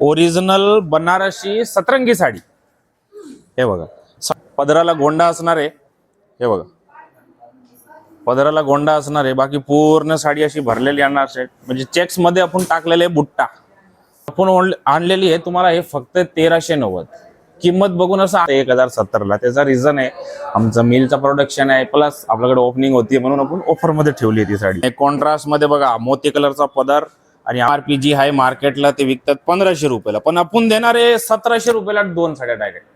Original Banarasi सतरंगी साडी. हे बघा. पदराला गोंडा असणार आहे. हे बघा. पदराला गोंडा असणार आहे. बाकी पूर्ण साडी अशी भरलेली आणणार म्हणजे चेक्समध्ये आपण टाकलेले बुट्टा. आपण आणलेली आहे. तुम्हाला हे फक्त तेराशे नव्वद. किंमत बघून असं एक हजार सत्तरला. त्याचा रिझन आहे. आमचं मिलचं प्रोडक्शन आहे. प्लस आपल्याकडे ओपनिंग होती म्हणून आपण ऑफरमध्ये ठेवली आहे ती साडी. कॉन्ट्रास्टमध्ये बघा. मोती कलरचा पदर. आणि आर पी जी आहे मार्केटला ते विकतात पंधराशे रुपयाला. पण आपण देणार आहे सतराशे रुपयाला दोन साड्या डायरेक्ट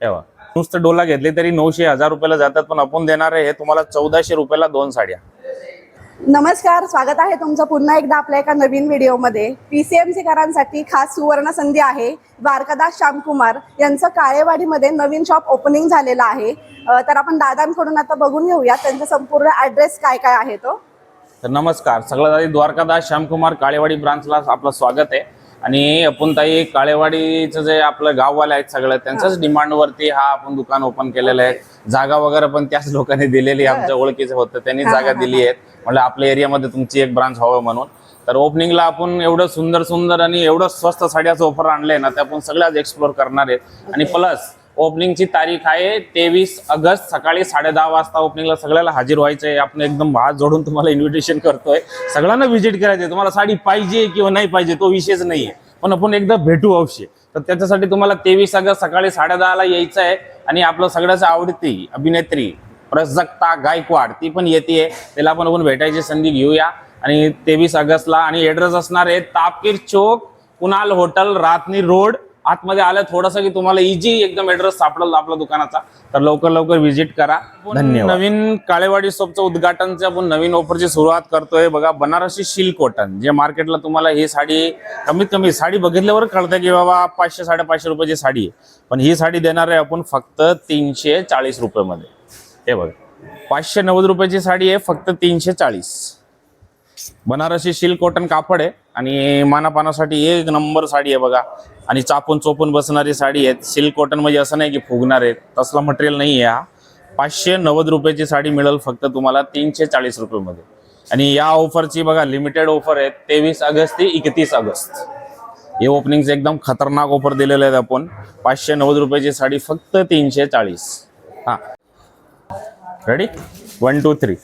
तेव्हा. नुसतं डोला घेतले तरी नऊशे हजार रुपयाला जातात पण आपण देणार आहे हे तुम्हाला चौदाशे रुपयाला दोन साड्या. नमस्कार स्वागत आहे तुमचं पुन्हा एकदा आपल्या एका नवीन व्हिडिओमध्ये. पी सी एम करांसाठी खास सुवर्ण संधी आहे. द्वारकादास श्यामकुमार यांचं काळेवाडीमध्ये नवीन शॉप ओपनिंग झालेलं आहे. तर आपण दादांकडून आता बघून घेऊया त्यांचा संपूर्ण ऍड्रेस काय काय आहे तो. तर नमस्कार. सगळ्यात आधी द्वारकादास श्यामकुमार काळेवाडी ब्रांचला आपलं स्वागत आहे. आणि आपण ताई काळेवाडीचं जे आपलं गाववाले आहेत सगळं त्यांच्याच डिमांडवरती हा आपण दुकान ओपन केलेलं आहे. जागा वगैरे पण त्याच लोकांनी दिलेली आहे. आमच्या ओळखीचं होतं त्यांनी जागा दिली आहे म्हणलं आपल्या एरियामध्ये तुमची एक ब्रांच हवं म्हणून. तर ओपनिंगला आपण एवढं सुंदर सुंदर आणि एवढं स्वस्त साड्याचं ऑफर आणलंय ना ते आपण सगळ्याच एक्सप्लोर करणार आहेत आणि प्लस ओपनिंगची तारीख आहे तेवीस ऑगस्ट सकाळी साडे दहा वाजता ओपनिंगला सगळ्याला हाजीर व्हायचं आहे आपण एकदम हात जोडून तुम्हाला इन्व्हिटेशन करतोय. सगळ्यांना व्हिजिट करायचंय. तुम्हाला साडी पाहिजे किंवा नाही पाहिजे तो विषयच नाहीये. पण आपण एकदा भेटू अवश्य. तर त्याच्यासाठी तुम्हाला तेवीस ऑगस्ट सकाळी साडे दहाला यायचं आहे आणि आपलं सगळ्याच आवडती अभिनेत्री प्रजक्ता गायकवाड ती पण येते त्याला पण आपण भेटायची संधी घेऊया. आणि तेवीस ऑगस्टला आणि ऍड्रेस असणार आहे तापकीर चौक कुणाल हॉटेल रातनी रोड आतमध्ये आलं थोडंसं की तुम्हाला इजी एकदम ऍड्रेस सापडेल आपल्या दुकानाचा. तर लवकर लवकर व्हिजिट करा. धन्यवाद. नवीन काळेवाडी शॉपचं उद्घाटनचं आपण नवीन ऑफरची सुरुवात करतोय बघा बनारसी सिल्क कॉटन जे मार्केटला तुम्हाला ही साडी कमीत कमी साडी बघितल्यावर कळतं की बाबा पाचशे साडेपाचशे रुपयाची साडी आहे. पण ही साडी देणार आहे आपण फक्त तीनशे चाळीस रुपयामध्ये. हे बघा पाचशे नव्वद रुपयाची साडी आहे फक्त तीनशे चाळीस. बनारसी सिल्क कॉटन कापड आहे आणि मानापानासाठी एक नंबर साडी आहे बघा. आणि चापून चोपून बसणारी साडी आहेत. सिल्क कॉटन म्हणजे असं नाही की फुगणार आहे तसला मटेरियल नाही आहे हा. पाचशे नव्वद रुपयाची साडी मिळेल फक्त तुम्हाला तीनशे चाळीस रुपयेमध्ये. आणि या ऑफरची बघा लिमिटेड ऑफर आहे तेवीस ऑगस्ट ते एकतीस ऑगस्ट. हे ओपनिंग एकदम खतरनाक ऑफर दिलेले आहेत आपण. पाचशे नव्वद रुपयाची साडी फक्त तीनशे चाळीस. हां. रेडी वन टू थ्री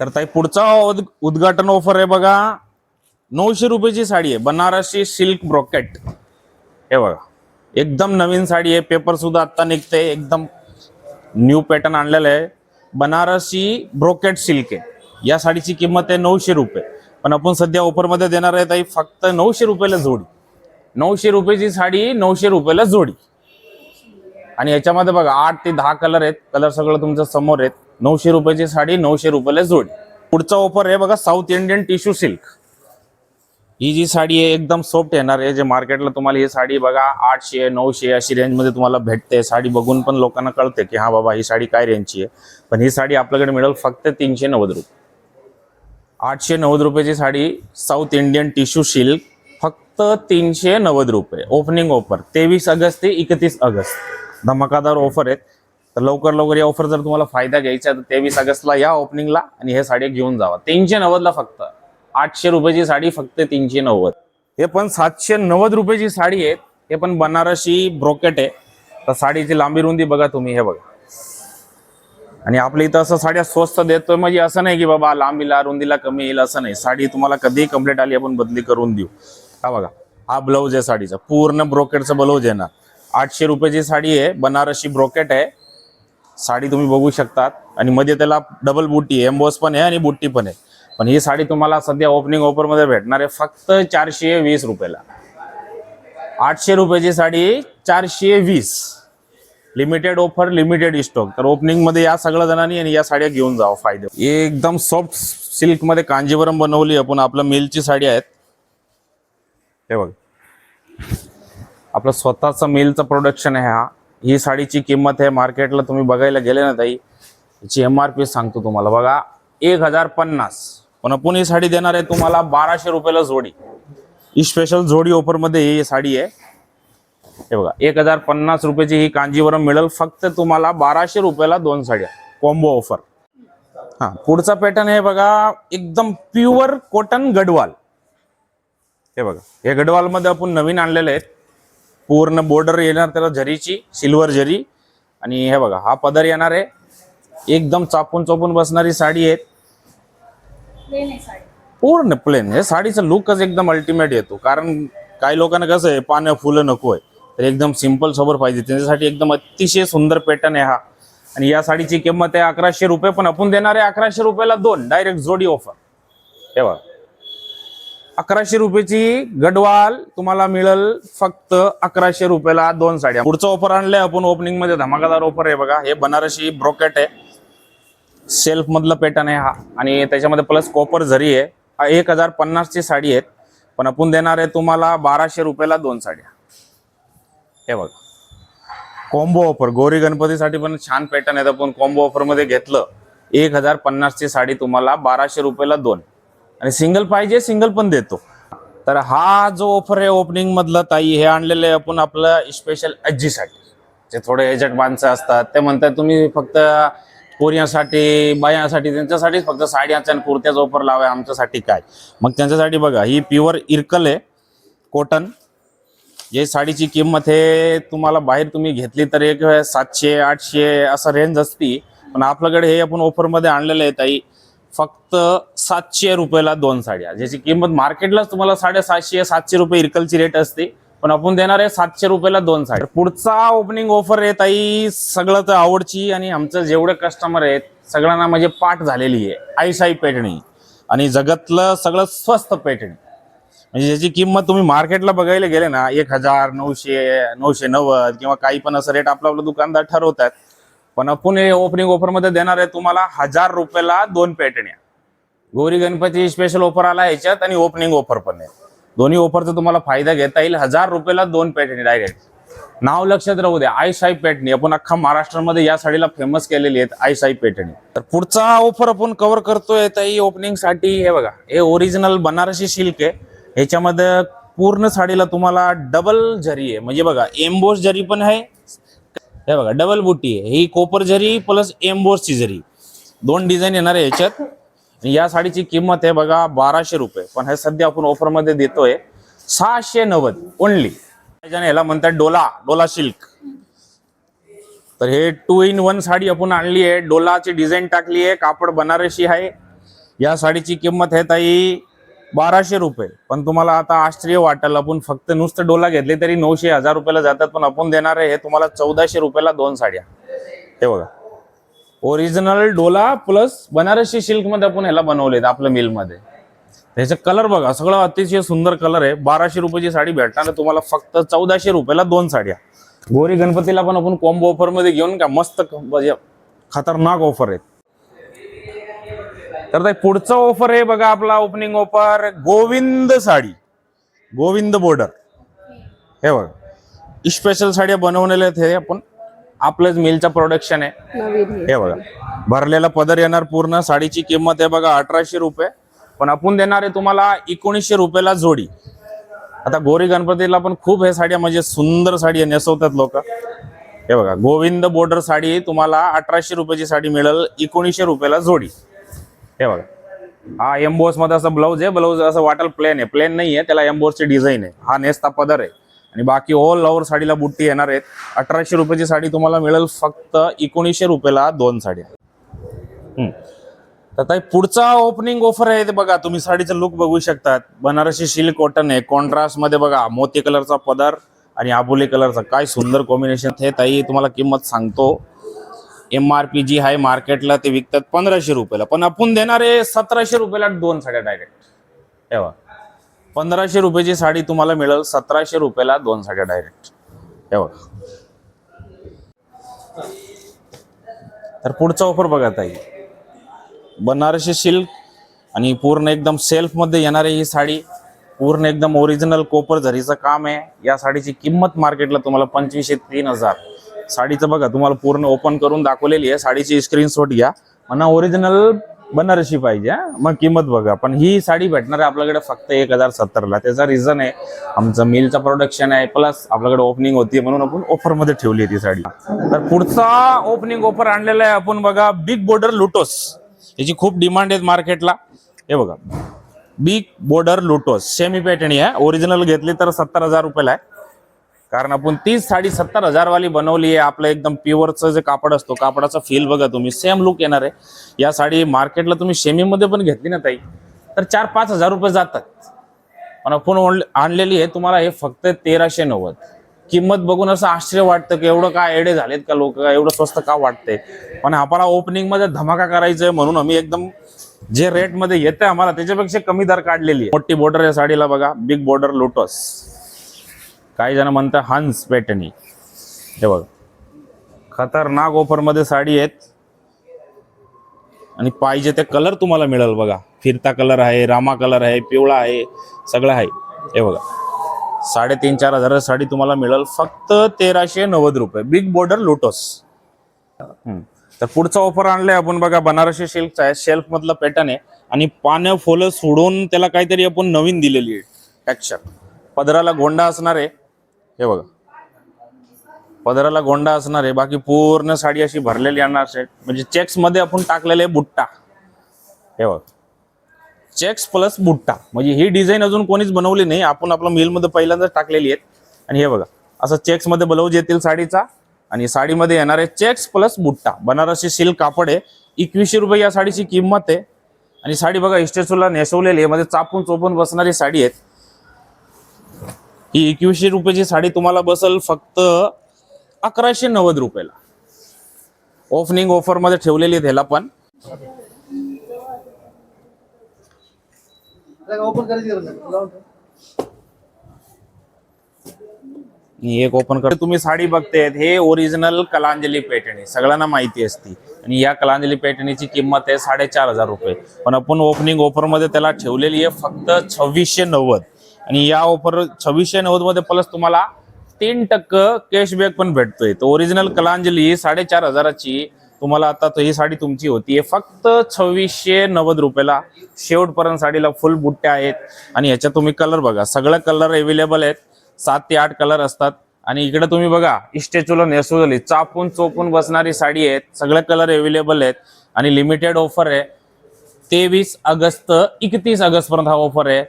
तर ताई पुढचा उद- उद्घाटन ऑफर आहे बघा. नऊशे रुपयाची साडी आहे. बनारसी सिल्क ब्रॉकेट हे बघा. एकदम नवीन साडी आहे. पेपर सुद्धा आत्ता निघते. एकदम न्यू पॅटर्न आणलेलं आहे. बनारसी ब्रोकेट सिल्क आहे. या साडीची किंमत आहे नऊशे रुपये. पण आपण सध्या ऑफरमध्ये देणार आहे ताई फक्त नऊशे रुपयाला जोडी. नऊशे रुपयाची साडी नऊशे रुपयाला जोडी. आणि याच्यामध्ये बघा आठ ते दहा कलर आहेत. कलर सगळं तुमच्यासमोर आहेत. नऊशे रुपयाची साडी नऊशे रुपयाला जोडी. पुढचा ऑफर आहे बघा साऊथ इंडियन टिश्यू सिल्क ही जी साडी आहे एकदम सॉफ्ट येणार आहे. जे मार्केटला तुम्हाला ही साडी बघा आठशे नऊशे अशी रेंजमध्ये तुम्हाला भेटते. साडी बघून पण लोकांना कळते की हा बाबा ही साडी काय रेंजची आहे? पण ही साडी आपल्याकडे मिळेल फक्त तीनशे नव्वद रुपये. आठशे नव्वद रुपयाची sari south Indian tissue silk फक्त तीनशे नव्वद रुपये. ओपनिंग ऑफर तेवीस ऑगस्ट ते एकतीस ऑगस्ट. धमाकादार ऑफर आहेत. तर लवकर लवकर या ऑफर जर तुम्हाला फायदा घ्यायचा आहे तर तेवीस ऑगस्टला या ओपनिंगला आणि हे साडी घेऊन जावा. तीनशे नव्वदला फक्त. आठशे रुपयाची साडी फक्त तीनशे नव्वद. हे पण सातशे नव्वद रुपयाची साडी आहे. हे पण बनारसी ब्रोकेट आहे. तर साडीची लांबी रुंदी बघा तुम्ही हे बघा. आणि आपल्या इथं असं साड्या स्वस्त देतोय म्हणजे असं नाही की बाबा लांबीला रुंदीला कमी येईल असं नाही. साडी तुम्हाला कधीही कंप्लीट आली आपण बदली करून देऊ. हा बघा हा ब्लाऊज आहे साडीचा. पूर्ण ब्रोकेटचा ब्लाऊज आहे ना. आठशे रुपयाची साडी आहे बनारसी ब्रोकेट आहे. साडी तुम्ही बघू शकतात. आणि मध्ये त्याला डबल बुट्टी आहे पण आहे आणि बुट्टी पण आहे. पण ही साडी तुम्हाला सध्या ओपनिंग ऑफरमध्ये भेटणार आहे फक्त चारशे वीस रुपयाला. आठशे रुपयाची साडी चारशे वीस. लिमिटेड ऑफर लिमिटेड स्टॉक तर ओपनिंगमध्ये या सगळ्या जणांनी आणि या साड्या घेऊन जावं फायदे. हे एकदम सॉफ्ट सिल्कमध्ये कांजीवरम बनवली आपण आपलं मिलची साडी आहेत. हे बघ. आपलं स्वतःचं मिलचं प्रोडक्शन आहे हा. ही साडीची किंमत आहे. मार्केटला तुम्ही बघायला गेले ना ताई याची एम आर पी सांगतो तुम्हाला. बघा एक हजार पन्नास. पण आपण ही साडी देणार आहे तुम्हाला बाराशे रुपयाला जोडी. ही स्पेशल जोडी ऑफरमध्ये ही साडी आहे. हे बघा एक हजार पन्नास रुपयाची ही कांजीवरम मिळेल. फक्त तुम्हाला बाराशे रुपयाला दोन साड्या. कॉम्बो ऑफर हा पुढचा पॅटर्न हे बघा एकदम प्युअर कॉटन गडवाल. हे बघा हे गडवालमध्ये आपण नवीन आणलेले आहेत. पूर्ण बॉर्डर येणार त्याला झरीची सिल्वर झरी. आणि हे बघा हा पदर येणार आहे. एकदम चापून चोपून बसणारी साडी आहे पूर्ण प्लेन हे साडीचा लुकच एकदम अल्टिमेट येतो. कारण काही लोकांना कसं आहे पानं फुलं नको आहे. तर एकदम सिंपल सोबर पाहिजे. त्यांच्यासाठी एकदम अतिशय सुंदर पॅटर्न आहे हा. आणि या साडीची किंमत आहे अकराशे रुपये. पण आपण देणार आहे अकराशे रुपयाला दोन. डायरेक्ट जोडी ऑफर हे अकराशे रुपयाची गडवाल तुम्हाला मिळेल फक्त अकराशे रुपयाला दोन साड्या. पुढचं ऑफर आणलंय आपण ओपनिंगमध्ये. धमाकादार ऑफर आहे बघा. हे बनारसी ब्रोकेट आहे. सेल्फ मधलं पॅटर्न आहे हा. आणि त्याच्यामध्ये प्लस कॉपर झरी आहे. एक हजार पन्नासची साडी आहेत. पण आपण देणार आहे तुम्हाला बाराशे रुपयाला दोन साड्या. हे बघा. कॉम्बो ऑफर गौरी गणपतीसाठी पण छान पॅटर्न आहेत. आपण कॉम्बो ऑफरमध्ये घेतलं. एक हजार पन्नासची साडी तुम्हाला बाराशे रुपयाला दोन. आणि सिंगल पाहिजे सिंगल पण देतो. तर हा जो ऑफर आहे ओपनिंग मधलं ताई हे आणलेले आपण आपलं स्पेशल आजीसाठी. जे थोडे एजंट माणसं असतात ते म्हणतात तुम्ही फक्त पोरियांसाठी बायांसाठी त्यांच्यासाठीच फक्त साड्याच्या आणि कुर्त्याचा ऑफर लावाय आमच्यासाठी काय? मग त्यांच्यासाठी बघा ही प्युअर इरकल आहे कॉटन जे साडीची किंमत हे तुम्हाला बाहेर तुम्ही घेतली तर एक सातशे आठशे असं रेंज असती. पण आपल्याकडे हे आपण ऑफरमध्ये आणलेलं आहे ताई फक्त सातशे रुपयाला दोन साड्या. ज्याची किंमत मार्केटलाच तुम्हाला साडेसातशे सातशे रुपये इरकलची रेट असते. पण आपण देणार आहे सातशे रुपयाला दोन साईड पुढचा ओपनिंग ऑफर आहे ताई सगळं तर आवडची आणि आमचं जेवढे कस्टमर आहेत सगळ्यांना म्हणजे पाठ झालेली आहे. आईशाई पेटणी आणि जगातलं सगळं स्वस्त पेटणी. म्हणजे ज्याची किंमत तुम्ही मार्केटला बघायला गेले ना एक हजार नऊशे नऊशे नव्वद किंवा काही पण असं रेट आपलं आपलं दुकानदार ठरवतात. पण आपण हे ओपनिंग ऑफरमध्ये देणार आहे तुम्हाला हजार रुपयाला दोन पेटण्या. गौरी गणपती स्पेशल ऑफर आला ह्याच्यात आणि ओपनिंग ऑफर पण आहे. दोन्ही ऑफरचा तुम्हाला फायदा घेता येईल. हजार रुपयाला दोन पेटणी डायरेक्ट नाव लक्षात राहू द्या. आई साई पेटणी आपण अख्खा महाराष्ट्रामध्ये या साडीला फेमस केलेली आहेत आई साई पेटणी तर पुढचा ऑफर आपण कव्हर करतोय ताई ओपनिंगसाठी हे बघा हे ओरिजिनल बनारसी सिल्क आहे. ह्याच्यामध्ये पूर्ण साडीला तुम्हाला डबल झरी आहे म्हणजे बघा एम्बोस झरी पण आहे हे बघा डबल बुटी आहे. ही कोपर झरी प्लस एम्बोसची झरी दोन डिझाईन येणार आहे ह्याच्यात. आणि या साडीची किंमत आहे बघा बाराशे रुपये. पण हे सध्या आपण ऑफरमध्ये देतोय सहाशे नव्वद ओनली याला म्हणतात डोला डोला सिल्क. तर हे टू इन वन साडी आपण आणली आहे. डोलाची डिझाईन टाकली आहे. कापड बनारसी आहे. या साडीची किंमत आहे ताई बाराशे रुपये. पण तुम्हाला आता आश्चर्य वाटेल आपण फक्त नुसतं डोला घेतले तरी नऊशे हजार रुपयाला जातात. पण आपण देणार आहे हे तुम्हाला चौदाशे रुपयाला दोन साड्या. हे बघा. ओरिजिनल डोला प्लस बनारसी सिल्कमध्ये आपण ह्याला बनवलेत आपल्या मिलमध्ये. त्याचे कलर बघा सगळं अतिशय सुंदर कलर आहे. बाराशे रुपयाची साडी भेटणार तुम्हाला फक्त चौदाशे रुपयाला दोन साड्या. गोरी गणपतीला पण आपण कॉम्बो ऑफरमध्ये घेऊन का मस्त म्हणजे खतरनाक ऑफर आहेत. तर ताई पुढचा ऑफर आहे बघा आपला opening offer Govind sari. Govind border हे बघा. स्पेशल साड्या बनवलेल्या आहेत हे आपण. आपलंच मिलचं प्रोडक्शन आहे. नवीन हे. हे बघा. भरलेला पदर येणार पूर्ण साडीची किंमत आहे बघा अठराशे रुपये. पण आपण देणार आहे तुम्हाला एकोणीसशे रुपयाला जोडी. आता गोरी गणपतीला पण खूप हे साड्या म्हणजे सुंदर साडी नेसवतात लोक. हे बघा गोविंद बॉर्डर साडी तुम्हाला अठराशे रुपयाची साडी मिळेल एकोणीसशे रुपयाला जोडी. हे बघा. हा एम्बोस मध्ये असं ब्लाऊज आहे ब्लाऊज असं वाटल प्लेन आहे. प्लेन नाही आहे त्याला एम्बोसची डिझाईन आहे. हा नेसता पदर आहे. आणि बाकी ऑल ओव्हर साडीला बुट्टी येणार आहेत. अठराशे रुपयाची साडी तुम्हाला मिळेल फक्त एकोणीसशे रुपयाला दोन साड्या. तर ताई पुढचा ओपनिंग ऑफर आहे ते बघा. तुम्ही साडीचं लुक बघू शकतात. बनारसी सिल्क कॉटन आहे. कॉन्ट्रास्टमध्ये बघा मोती कलरचा पदर आणि आबोली कलरचा. काय सुंदर कॉम्बिनेशन हे ताई तुम्हाला किंमत सांगतो. एम आर पी जी आहे. मार्केटला ते विकतात पंधराशे रुपयाला. पण आपण देणार आहे सतराशे रुपयाला दोन साड्या डायरेक्ट तेव्हा पंधराशे रुपयाची साडी तुम्हाला मिळेल सतराशे रुपयाला दोन साड्या डायरेक्ट तेव्हा तर पुढचा ऑफर बघा ताई. बनारसी सिल्क आणि पूर्ण एकदम सेल्फमध्ये येणारी ही साडी पूर्ण एकदम ओरिजिनल कोपर झरीचं काम आहे. या साडीची किंमत मार्केटला तुम्हाला पंचवीसशे तीन हजार. साडीचं बघा तुम्हाला पूर्ण ओपन करून दाखवलेली आहे. साडीची स्क्रीनशॉट घ्या. म्हणा ओरिजिनल बनारसी पाहिजे मग किंमत बघा. पण ही साडी भेटणार आहे आपल्याकडे फक्त एक हजार सत्तरला. त्याचा रिझन आहे आमचं मिलचं प्रोडक्शन आहे प्लस आपल्याकडे ओपनिंग होती म्हणून आपण ऑफरमध्ये ठेवली ती साडी. तर पुढचा ओपनिंग ऑफर आणलेला आहे आपण बघा बिग बॉर्डर लुटोस याची खूप डिमांड आहे मार्केटला हे बघा. बिग बॉर्डर लुटोस सेमी पॅटर्नी आहे. ओरिजिनल घेतली तर सत्तर हजार रुपयाला आहे. कारण आपण तीच साडी सत्तर हजार वाली बनवली आहे. आपलं एकदम प्युअरचं जे कापड असतो कापडाचा फील बघा तुम्ही. सेम लुक येणार आहे. या साडी मार्केटला तुम्ही शेमीमध्ये पण घेतली ना ताई? तर चार पाच हजार रुपये जातात. पण आपण आणलेली आहे. तुम्हाला हे फक्त तेराशे नव्वद. किंमत बघून असं आश्चर्य वाटतं की एवढं काय एडे झालेत का लोक? एवढं स्वस्त का वाटते पण आपल्याला ओपनिंगमध्ये धमाका करायचा आहे म्हणून आम्ही एकदम जे रेटमध्ये येते आम्हाला त्याच्यापेक्षा कमी दर काढलेली आहे. मोठी बॉर्डर या साडीला बघा. बिग बॉर्डर लोटस काही जण म्हणतात हंस पॅटर्नी हे बघा. खतरनाक ऑफरमध्ये साडी आहेत. आणि पाहिजे ते कलर तुम्हाला मिळेल बघा. फिरता कलर आहे रामा कलर आहे पिवळा आहे सगळं आहे. हे बघा. साडेतीन चार हजार साडी तुम्हाला मिळेल. फक्त तेराशे नव्वद रुपये. बिग बॉर्डर लोटस तर पुढचा ऑफर आणलाय आपण बघा. बनारसी शेल्फचा आहे. शेल्फ मधला पॅटर्न आहे. आणि पानं फुलं सोडून त्याला काहीतरी आपण नवीन दिलेली आहे. टेक्स्चर पदराला गोंडा असणार आहे. हे बघा. पदराला गोंडा असणार आहे बाकी पूर्ण साडी अशी भरलेली आणणार आहे म्हणजे चेक्समध्ये आपण टाकलेले बुट्टा. हे बघ. चेक्स प्लस बुट्टा. म्हणजे ही डिझाईन अजून कोणीच बनवली नाही. आपण आपल्या मिलमध्ये पहिल्यांदाच टाकलेली आहेत. आणि हे बघा असं चेक्समध्ये ब्लाऊज येतील साडीचा. आणि साडीमध्ये येणार आहे चेक्स प्लस बुट्टा. बनारसी सिल्क कापड आहे. एकवीसशे रुपये या साडीची किंमत आहे. आणि साडी बघा इस्टेचूला नेसवलेली आहे. मध्ये चापून चोपून बसणारी साडी आहे ही एकवीसशे रुपयाची साडी तुम्हाला बसल फक्त अकराशे नव्वद रुपयाला. ओपनिंग ऑफरमध्ये ठेवलेली आहे ह्याला पण. एक ओपन कर तुम्ही साडी बघतायत हे ओरिजिनल कलांजली पैठणी सगळ्यांना माहिती असती. आणि या कलांजली पैठणीची किंमत आहे साडेचार हजार रुपये. पण आपण ओपनिंग ऑफरमध्ये त्याला ठेवलेली आहे फक्त छव्वीसशे नव्वद. आणि या ऑफर छव्वीसशे नव्वदमध्ये प्लस तुम्हाला तीन टक्के कॅशबॅक पण भेटतोय. तर ओरिजिनल कलांजली साडेचार हजाराची तुम्हाला आता तो ही साडी तुमची होती फक्त छव्वीसशे नव्वद रुपयाला शेवटपर्यंत साडीला फुल बुट्ट्या आहेत. आणि याच्यात तुम्ही कलर बघा. सगळे कलर अवेलेबल आहेत. सात ते आठ कलर असतात. आणि इकडे तुम्ही बघा इस्टेच्यूला झाली चापून चोपून बसणारी साडी आहेत. सगळे कलर अवेलेबल आहेत. आणि लिमिटेड ऑफर आहे. तेवीस ऑगस्ट एकतीस ऑगस्ट पर्यंत हा ऑफर आहे.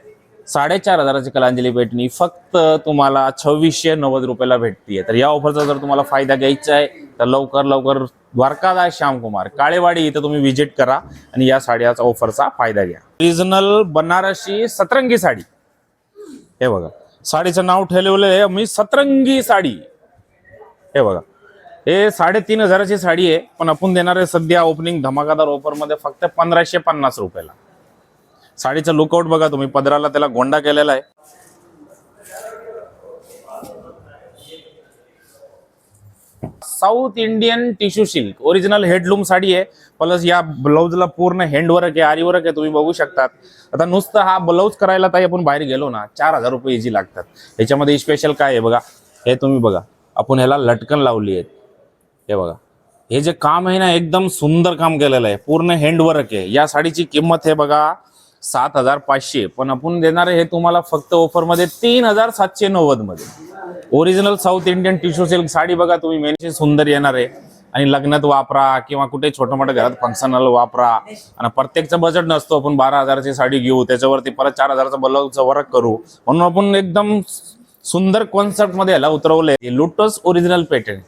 साडेचार हजाराची कलांजली भेटणी. फक्त तुम्हाला छव्वीसशे नव्वद रुपयाला भेटतीये. तर या ऑफरचा जर तुम्हाला फायदा घ्यायचा आहे तर लवकर लवकर द्वारकादास श्यामकुमार काळेवाडी इथं तुम्ही व्हिजिट करा आणि या साड्याचा ऑफरचा फायदा घ्या. ओरिजिनल बनारसी सतरंगी साडी. हे बघा. साडीचं नाव ठेवलेलं आहे मी सतरंगी साडी. हे बघा. हे साडेतीन हजाराची साडी आहे पण आपण देणार आहे सध्या ओपनिंग धमाकादार ऑफरमध्ये फक्त पंधराशे पन्नास रुपयाला. साडीचं लुकआउट बघा तुम्ही. पदराला त्याला गोंडा केलेला आहे. South Indian tissue silk original handloom sari आहे. प्लस या ब्लाऊजला पूर्ण हँडवर्क आहे आरीवर्क आहे तुम्ही बघू शकतात. आता नुसतं हा ब्लाऊज करायला ताई आपण बाहेर गेलो ना चार हजार रुपये जी लागतात. याच्यामध्ये स्पेशल काय आहे बघा? हे तुम्ही बघा. आपण ह्याला लटकन लावली आहेत. हे बघा. हे जे काम आहे ना एकदम सुंदर काम केलेलं आहे. पूर्ण हँडवर्क आहे. या साडीची किंमत आहे बघा सात हजार पाचशे. पण आपण देणार हे तुम्हाला फक्त ऑफरमध्ये तीन हजार सातशे नव्वदमध्ये original south Indian tissue silk sari बघा तुम्ही मेनशी सुंदर येणार आहे. आणि लग्नात वापरा किंवा कुठे छोटं मोठं घरात फंक्शनल वापरा. आणि प्रत्येकचं बजेट नसतो आपण बारा हजाराची साडी घेऊ त्याच्यावरती परत चार हजाराचा ब्लाऊजचा वर्क करू. म्हणून आपण एकदम सुंदर कॉन्सेप्टमध्ये याला उतरवलंय. लुटस ओरिजिनल पॅटर्न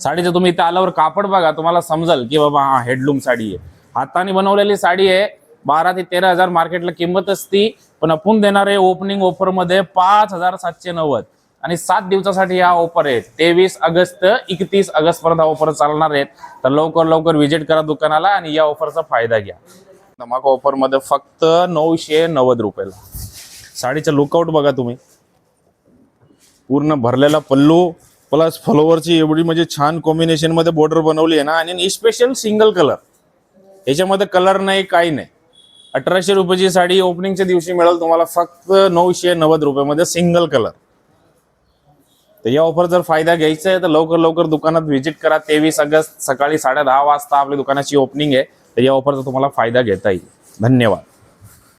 साडीचं तुम्ही इथे आल्यावर कापड बघा तुम्हाला समजेल की बाबा हा हेडलूम साडी आहे. हाताने बनवलेली साडी आहे बारा ते तेरा हजार मार्केटला किंमत असती पण आपण देणार आहे ओपनिंग ऑफरमध्ये पाच हजार सातशे नव्वद. आणि सात दिवसासाठी हा ऑफर आहे. तेवीस ऑगस्ट एकतीस ऑगस्ट पर्यंत ऑफर चालणार आहेत तर लवकर लवकर व्हिजिट करा दुकानाला आणि या ऑफरचा फायदा घ्या. धमाका ऑफरमध्ये फक्त नऊशे नव्वद रुपयाला. साडीचं लुकआउट बघा तुम्ही. पूर्ण भरलेला पल्लू प्लस फ्लोवरची एवढी म्हणजे छान कॉम्बिनेशनमध्ये बॉर्डर बनवली आहे ना आणि स्पेशल सिंगल कलर याच्यामध्ये कलर नाही काही नाही. अठराशे रुपयाची साडी ओपनिंगच्या दिवशी मिळेल. तुम्हाला फक्त नऊशे नव्वद रुपयामध्ये सिंगल कलर तर या ऑफर जर फायदा घ्यायचा आहे तर लवकर लवकर दुकानात व्हिजिट करा. तेवीस ऑगस्ट सकाळी साडे दहा वाजता आपल्या दुकानाची ओपनिंग आहे. तर या ऑफरचा तुम्हाला फायदा घेता येईल. धन्यवाद.